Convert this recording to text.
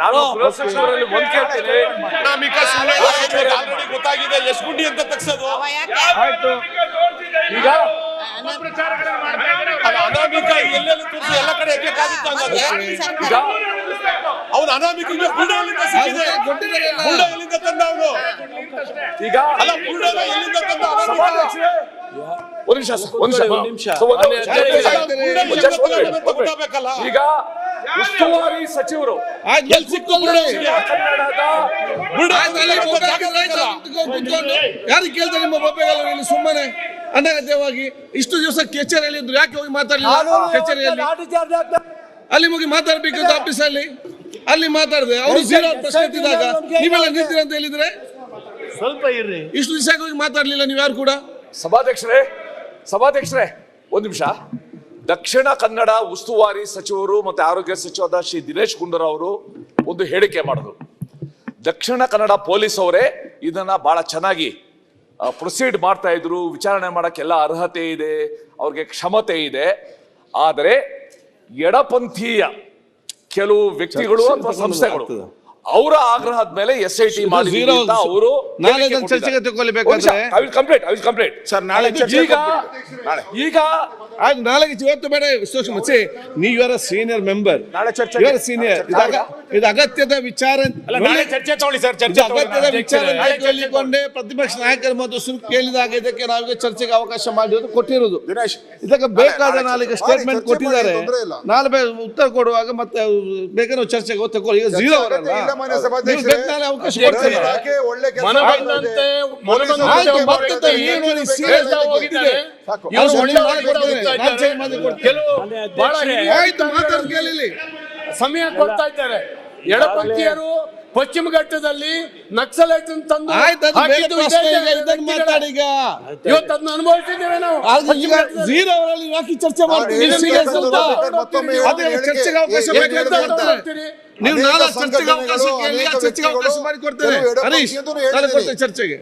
ನಾನು ಗೃಹ ಸಚಿವರಲ್ಲಿ ಒಂದ್ ಕೇಳ್ತೀನಿ ಗೊತ್ತಾಗಿದೆ ಎಷ್ಟು ಗುಂಡಿ ಅಂತ ತಗ್ಸೋದು. ಆಯ್ತು. ಈಗ? ಅನಾಮಿಕ ಎಲ್ಲೆಲ್ಲೂ ತೋರಿಸಿ ಎಲ್ಲ ಕಡೆ ಎಗ್ಬೇಕಾದಿತ್ತು ಹಂಗಾದ್ರೆ? ಈಗ? ಅವ್ನು ಅನಾಮಿಕಿಗೆ ಬುಲ್ಡ ಎಲ್ಲಿಂದ ಸಿಕ್ಕಿದೆ. ಎಲ್ಲಿಂದ ತಂದ ಅವನು. ಈಗ? ಅಲ್ಲ ಬುಲ್ಡ ಎಲ್ಲಿಂದ ತಂದ ಒಂದ್ ನಿಮಿಷ ಒಂದು ನಿಮಿಷ. ಈಗ? ಉಸ್ತುವಾರಿ ಸಚಿವರು. ಯಾರಿಗೆ ಕೇಳ್ತಾರೆ ನಿಮ್ಮ ಇಲ್ಲಿ ಸುಮ್ಮನೆ? ಅನಗತ್ಯವಾಗಿ ಇಷ್ಟು ದಿವಸ ಕಚೇರಿಯಲ್ಲಿ ಇದ್ರು. ಯಾಕೆ ಹೋಗಿ ಮಾತಾಡಲಿಲ್ಲ? ಕಚೇರಿಯಲ್ಲಿ. ಅಲ್ಲಿ ಹೋಗಿ ಮಾತಾಡ್ಬೇಕಿತ್ತು ಆಫೀಸಲ್ಲಿ ಅಲ್ಲಿ? ಮಾತಾಡಿದೆ. ಅವರು ಜೀರೋ ಪ್ರಶ್ನೆ ಎತ್ತಿದಾಗ ನೀವೆಲ್ಲ ನಿಂತಿರ ಅಂತ ಹೇಳಿದ್ರೆ? ಸ್ವಲ್ಪ ಇರ್ರಿ. ಇಷ್ಟು ದಿವಸ ಹೋಗಿ ಮಾತಾಡ್ಲಿಲ್ಲ ನೀವು ಯಾರು ಕೂಡ? ಸಭಾಧ್ಯಕ್ಷರೇ ಸಭಾಧ್ಯಕ್ಷರೇ ಒಂದ್ ನಿಮಿಷ. ದಕ್ಷಿಣ ಕನ್ನಡ ಉಸ್ತುವಾರಿ ಸಚಿವರು ಮತ್ತೆ ಆರೋಗ್ಯ ಸಚಿವರಾದ ಶ್ರೀ ದಿನೇಶ್ ಗುಂಡೂರಾವ್ ಅವರು ಒಂದು ಹೇಳಿಕೆ ಮಾಡಿದ್ರು. ದಕ್ಷಿಣ ಕನ್ನಡ ಪೊಲೀಸ್ ಅವರೇ ಇದನ್ನ ಬಹಳ ಚೆನ್ನಾಗಿ ಪ್ರೊಸೀಡ್ ಮಾಡ್ತಾ ಇದ್ರು. ವಿಚಾರಣೆ ಮಾಡಕ್ಕೆಲ್ಲ ಅರ್ಹತೆ ಇದೆ ಅವ್ರಿಗೆ ಕ್ಷಮತೆ ಇದೆ. ಆದರೆ ಎಡಪಂಥೀಯ ಕೆಲವು ವ್ಯಕ್ತಿಗಳು ಅಥವಾ ಸಂಸ್ಥೆಗಳು ಅವರ ಆಗ್ರಹದ ಮೇಲೆ ಎಸ್ ಐ ಟಿ ಅವರು ನಾಳೆ ಚರ್ಚೆಗೆ ತಗೊಳ್ಬೇಕಾದ್ರೆ I will complete I will complete sir ನಾಳೆ ಈಗ ಈಗ ಆಯ್ತು ನಾಳೆ ಇವತ್ತು ಬೇಡ ವಿಶ್ಲೇಷಣೆ ನೀವು ಇವರ ಸೀನಿಯರ್ ಮೆಂಬರ್ ನಾಳೆ ಚರ್ಚೆ ಸೀನಿಯರ್ ಸೀನಿಯರ್ ಇದು ಅಗತ್ಯದ ವಿಚಾರ ಅಲ್ಲ ನಾಳೆ ಚರ್ಚೆ ತಗೊಳ್ಳಿ ಸರ್ ಚರ್ಚೆ ಅಗತ್ಯದ ವಿಚಾರ ಪ್ರತಿಪಕ್ಷ ನಾಯಕರ ಮತ್ತು ಸುಮ್ ಕೇಳಿದಾಗ ಇದಕ್ಕೆ ನಾವೀಗ ಚರ್ಚೆಗೆ ಅವಕಾಶ ಮಾಡಿರೋದು ಕೊಟ್ಟಿರೋದು. ದಿನೇಶ್ ಇದಕ್ಕೆ ಬೇಕಾದ ನಾಳೆ ಸ್ಟೇಟ್ಮೆಂಟ್ ಕೊಟ್ಟಿದ್ದಾರೆ. ನಾಲ್ಕು ನಾಳೆ ಉತ್ತರ ಕೊಡುವಾಗ ಮತ್ತೆ ಬೇಕಾದ್ರೆ ಚರ್ಚೆಗೆ ತಗೊಳ್ಳಿ. ಈಗ ಝೀರೋ. ಅವಕಾಶ ಕೊಡ್ತಾರೆ? ಸಮಯ ಕೊಡ್ತಾ ಇದ್ದಾರೆ. ಎಡಪಂಥೀಯರು ಪಶ್ಚಿಮ ಘಟ್ಟದಲ್ಲಿ ನಕ್ಸಲೈಟ್ ತಂದು ಇವತ್ತು ಅದನ್ನ ಅನುಭವಿಸಿದ್ದೇವೆ ನಾವು. ಯಾಕೆ ಚರ್ಚೆ ಮಾಡ್ತೀವಿ. ನೀವು ನಾಳೆ ಚರ್ಚೆಗೆ ಅವಕಾಶ ಚರ್ಚೆಗೆ ಅವಕಾಶ ಹರೀಶ್ ಚರ್ಚೆಗೆ.